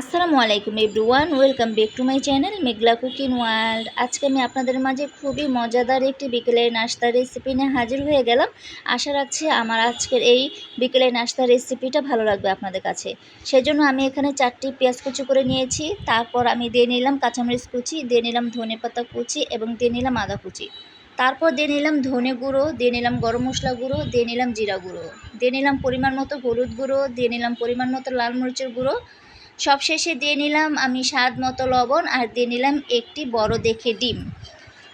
আসসালামু আলাইকুম everyone, welcome back to my channel Meghla cooking world. আজকে আমি আপনাদের মাঝে খুবই মজাদার একটি বিকেলের নাস্তার রেসিপি নিয়ে হাজির হয়ে গেলাম। আশা রাখছি আমার আজকের এই বিকেলের নাস্তার রেসিপিটা ভালো লাগবে আপনাদের কাছে। সেজন্য আমি এখানে চারটি পেঁয়াজ কুচি করে নিয়েছি। তারপর আমি দিয়ে নিলাম কাঁচামরিচ কুচি, দিয়ে নিলাম ধনে পাতা কুচি এবং দিয়ে নিলাম আদা কুচি। তারপর দিয়ে নিলাম ধনে গুঁড়ো, দিয়ে নিলাম গরম মশলা গুঁড়ো, দিয়ে নিলাম জিরা গুঁড়ো। দিয়ে নিলাম পরিমাণ মতো হলুদ গুঁড়ো, দিয়ে নিলাম পরিমাণ মতো লাল মরিচের গুঁড়ো সবশেষে দিয়ে নিলাম আমি স্বাদ মতো লবণ আর দিয়ে নিলাম একটি বড় দেখে ডিম।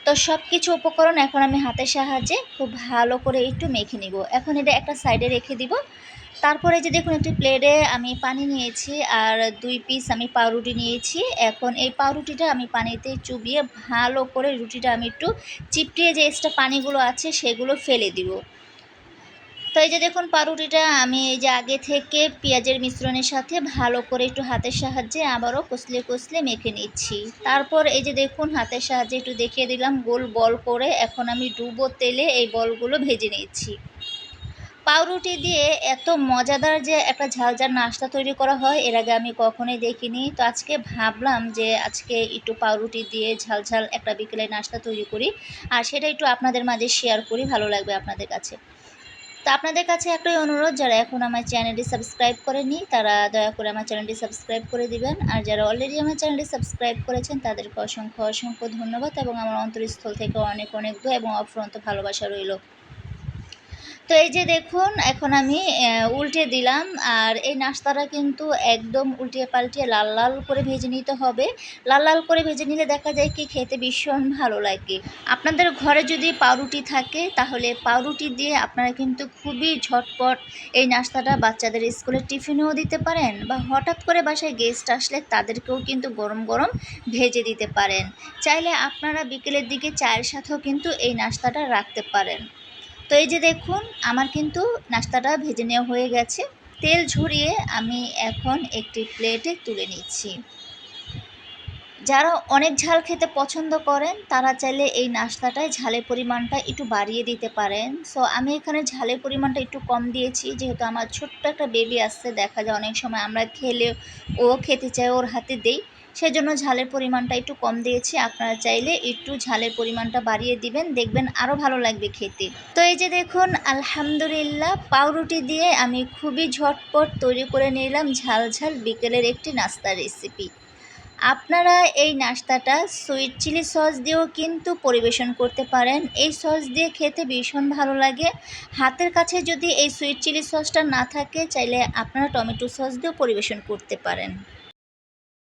তো সব কিছু উপকরণ এখন আমি হাতের সাহায্যে খুব ভালো করে একটু মেখে নিব। এখন এটা একটা সাইডে রেখে দিব। তারপরে যে দেখুন একটি প্লেটে আমি পানি নিয়েছি আর দুই পিস আমি পাউরুটি নিয়েছি। এখন এই পাউরুটিটা আমি পানিতে চুবিয়ে ভালো করে রুটিটা আমি একটু চিপটিয়ে যে এক্সট্রা পানিগুলো আছে সেগুলো ফেলে দিব। তো এই যে দেখুন পাউরুটিটা, আমি এই যে আগে থেকে পেঁয়াজের মিশ্রণের সাথে ভালো করে একটু হাতের সাহায্যে আবারও কষলে কষলে মেখে নিচ্ছি। তারপর এই যে দেখুন হাতের সাহায্যে একটু দেখিয়ে দিলাম গোল বল করে এখন আমি ডুবো তেলে এই বলগুলো ভেজে নিচ্ছি। পাউরুটি দিয়ে এত মজাদার যে একটা ঝালঝাল নাস্তা তৈরি করা হয়, এর আগে আমি কখনোই দেখিনি। তো আজকে ভাবলাম যে আজকে একটু পাউরুটি দিয়ে ঝালঝাল একটা বিকেলে নাস্তা তৈরি করি, আর সেটা একটু আপনাদের মাঝে শেয়ার করি, ভালো লাগবে আপনাদের কাছে। তো আপনাদের কাছে একটাই অনুরোধ, যারা এখন আমার চ্যানেলটি সাবস্ক্রাইব করেনি তারা দয়া করে আমার চ্যানেলটি সাবস্ক্রাইব করে দিবেন। আর যারা অলরেডি আমার চ্যানেলটি সাবস্ক্রাইব করেছেন, তাদেরকে অসংখ্য অসংখ্য ধন্যবাদ এবং আমার অন্তরস্থল থেকে অনেক অনেক দোয়া এবং অফ্রন্ত ভালোবাসা রইল। তো এই যে দেখুন, এখন আমি উল্টে দিলাম, আর এই নাস্তাটা কিন্তু একদম উল্টিয়ে পাল্টিয়ে লাল লাল করে ভেজে নিতে হবে। লাল লাল করে ভেজে নিলে দেখা যায় কি খেতে ভীষণ ভালো লাগে। আপনাদের ঘরে যদি পাউরুটি থাকে, তাহলে পাউরুটি দিয়ে আপনারা কিন্তু খুবই ঝটপট এই নাস্তাটা বাচ্চাদের স্কুলে টিফিনেও দিতে পারেন, বা হঠাৎ করে বাসায় গেস্ট আসলে তাদেরকেও কিন্তু গরম গরম ভেজে দিতে পারেন। চাইলে আপনারা বিকেলের দিকে চায়ের সাথেও কিন্তু এই নাস্তাটা রাখতে পারেন। তো এই যে দেখুন, আমার কিন্তু নাস্তাটা ভেজে নেওয়া হয়ে গেছে। তেল ঝরিয়ে আমি এখন একটি প্লেটে তুলে নিচ্ছি। যারা অনেক ঝাল খেতে পছন্দ করেন, তারা চাইলে এই নাস্তাটায় ঝালের পরিমাণটা একটু বাড়িয়ে দিতে পারেন। সো আমি এখানে ঝালের পরিমাণটা একটু কম দিয়েছি, যেহেতু আমার ছোট্ট একটা বেবি আসছে, দেখা যায় অনেক সময় আমরা খেলে ও খেতে চাই ওর হাতে দেই। সেজন্য ঝালের পরিমাণটা একটু কম দিয়েছি। আপনারা চাইলে একটু ঝালের পরিমাণটা বাড়িয়ে দিবেন, দেখবেন আরও ভালো লাগবে খেতে। তো এই যে দেখুন, আলহামদুলিল্লাহ, পাউরুটি দিয়ে আমি খুবই ঝটপট তৈরি করে নিলাম ঝাল ঝাল বিকেলের একটি নাস্তার রেসিপি আপনারা এই নাস্তাটা সুইট চিলি সস দিয়েও কিন্তু পরিবেশন করতে পারেন। এই সস দিয়ে খেতে ভীষণ ভালো লাগে। হাতের কাছে যদি এই সুইট চিলি সসটা না থাকে, চাইলে আপনারা টমেটো সস দিয়েও পরিবেশন করতে পারেন।